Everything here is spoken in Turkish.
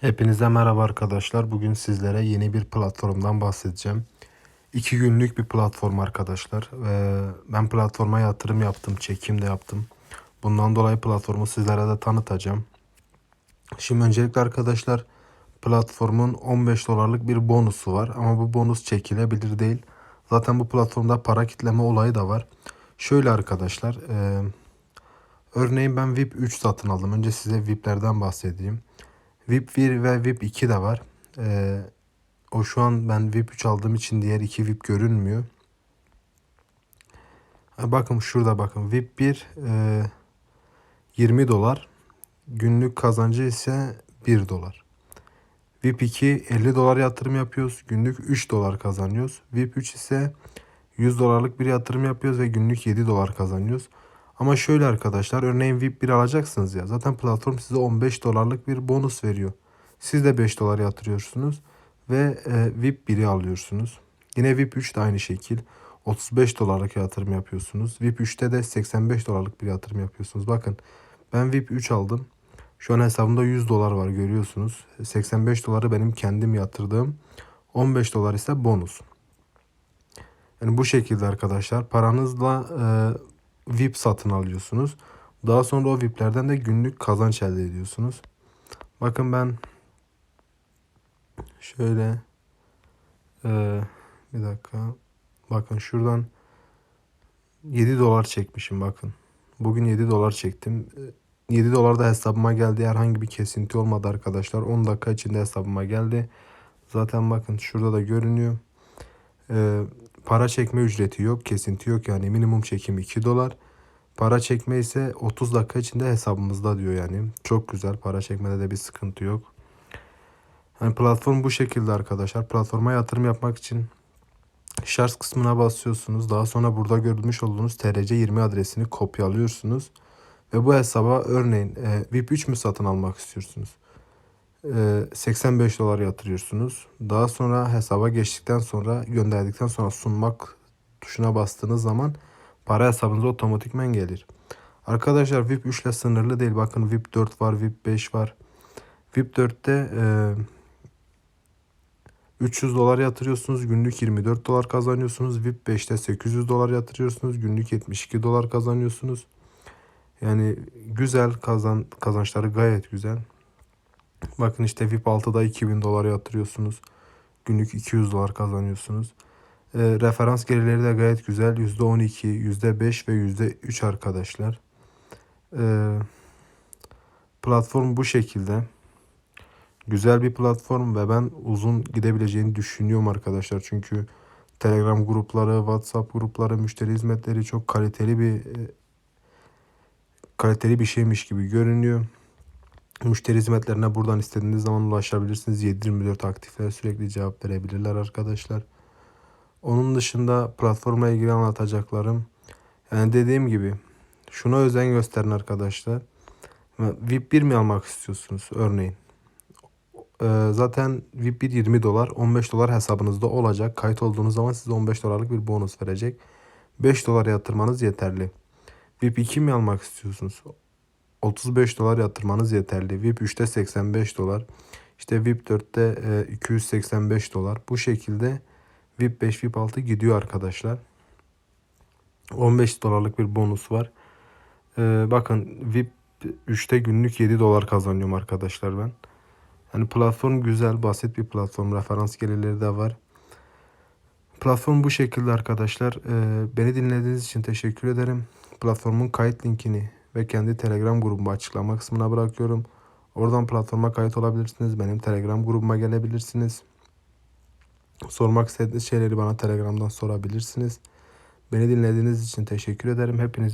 Hepinize merhaba arkadaşlar. Bugün sizlere yeni bir platformdan bahsedeceğim. İki günlük bir platform arkadaşlar. Ben platforma yatırım yaptım, çekim de yaptım. Bundan dolayı platformu sizlere de tanıtacağım. Şimdi öncelikle arkadaşlar platformun 15 dolarlık bir bonusu var. Ama bu bonus çekilebilir değil. Zaten bu platformda para kitleme olayı da var. Şöyle arkadaşlar. Örneğin ben VIP 3 satın aldım. Önce size VIP'lerden bahsedeyim. VIP 1 ve VIP 2 de var. Ee, o şu an ben VIP 3 aldığım için diğer iki VIP görünmüyor. Bakın şurada bakın VIP 1 e, 20 dolar. Günlük kazancı ise 1 dolar. VIP 2 50 dolar yatırım yapıyoruz. Günlük 3 dolar kazanıyoruz. VIP 3 ise 100 dolarlık bir yatırım yapıyoruz ve günlük 7 dolar kazanıyoruz. Ama şöyle arkadaşlar örneğin VIP 1 alacaksınız ya zaten platform size 15 dolarlık bir bonus veriyor. Siz de 5 dolar yatırıyorsunuz ve e, VIP 1'i alıyorsunuz. Yine VIP 3 de aynı şekil 35 dolarlık yatırım yapıyorsunuz. VIP 3'te de 85 dolarlık bir yatırım yapıyorsunuz. Bakın ben VIP 3 aldım. Şu an hesabımda 100 dolar var görüyorsunuz. 85 doları benim kendim yatırdığım. 15 dolar ise bonus. Yani bu şekilde arkadaşlar paranızla e, VIP satın alıyorsunuz. Daha sonra o VIP'lerden de günlük kazanç elde ediyorsunuz. Bakın ben şöyle e, bir dakika. Bakın şuradan 7 dolar çekmişim bakın. Bugün 7 dolar çektim. 7 dolar da hesabıma geldi. Herhangi bir kesinti olmadı arkadaşlar. 10 dakika içinde hesabıma geldi. Zaten bakın şurada da görünüyor. Ee, para çekme ücreti yok. Kesinti yok yani. Minimum çekim 2 dolar. Para çekme ise 30 dakika içinde hesabımızda diyor yani. Çok güzel. Para çekmede de bir sıkıntı yok. Yani platform bu şekilde arkadaşlar. Platforma yatırım yapmak için şarj kısmına basıyorsunuz. Daha sonra burada görmüş olduğunuz TRC20 adresini kopyalıyorsunuz. Ve bu hesaba örneğin e, VIP 3 mü satın almak istiyorsunuz? E, 85 dolar yatırıyorsunuz. Daha sonra hesaba geçtikten sonra gönderdikten sonra sunmak tuşuna bastığınız zaman para hesabınıza otomatikmen gelir. Arkadaşlar VIP 3 ile sınırlı değil. Bakın VIP 4 var, VIP 5 var. VIP 4'te e, 300 dolar yatırıyorsunuz. Günlük 24 dolar kazanıyorsunuz. VIP 5'te 800 dolar yatırıyorsunuz. Günlük 72 dolar kazanıyorsunuz. Yani güzel kazan kazançları gayet güzel. Bakın işte VIP 6'da 2000 dolar yatırıyorsunuz. Günlük 200 dolar kazanıyorsunuz. E, referans gelirleri de gayet güzel. %12, %5 ve %3 arkadaşlar. E, platform bu şekilde. Güzel bir platform ve ben uzun gidebileceğini düşünüyorum arkadaşlar. Çünkü Telegram grupları, WhatsApp grupları, müşteri hizmetleri çok kaliteli bir e, kaliteli bir şeymiş gibi görünüyor. Müşteri hizmetlerine buradan istediğiniz zaman ulaşabilirsiniz. 7/24 aktif ve sürekli cevap verebilirler arkadaşlar. Onun dışında platformla ilgili anlatacaklarım. Yani dediğim gibi şuna özen gösterin arkadaşlar. VIP 1 mi almak istiyorsunuz örneğin? Ee, zaten VIP 1 20 dolar 15 dolar hesabınızda olacak. Kayıt olduğunuz zaman size 15 dolarlık bir bonus verecek. 5 dolar yatırmanız yeterli. VIP 2 mi almak istiyorsunuz? 35 dolar yatırmanız yeterli. VIP 3'te 85 dolar. İşte VIP 4'te e, 285 dolar. Bu şekilde VIP 5, VIP 6 gidiyor arkadaşlar. 15 dolarlık bir bonus var. Ee, bakın VIP 3'te günlük 7 dolar kazanıyorum arkadaşlar ben. Yani platform güzel, basit bir platform. Referans gelirleri de var. Platform bu şekilde arkadaşlar. Ee, beni dinlediğiniz için teşekkür ederim. Platformun kayıt linkini ve kendi Telegram grubumu açıklama kısmına bırakıyorum. Oradan platforma kayıt olabilirsiniz. Benim Telegram grubuma gelebilirsiniz. Sormak istediğiniz şeyleri bana Telegram'dan sorabilirsiniz. Beni dinlediğiniz için teşekkür ederim. Hepinize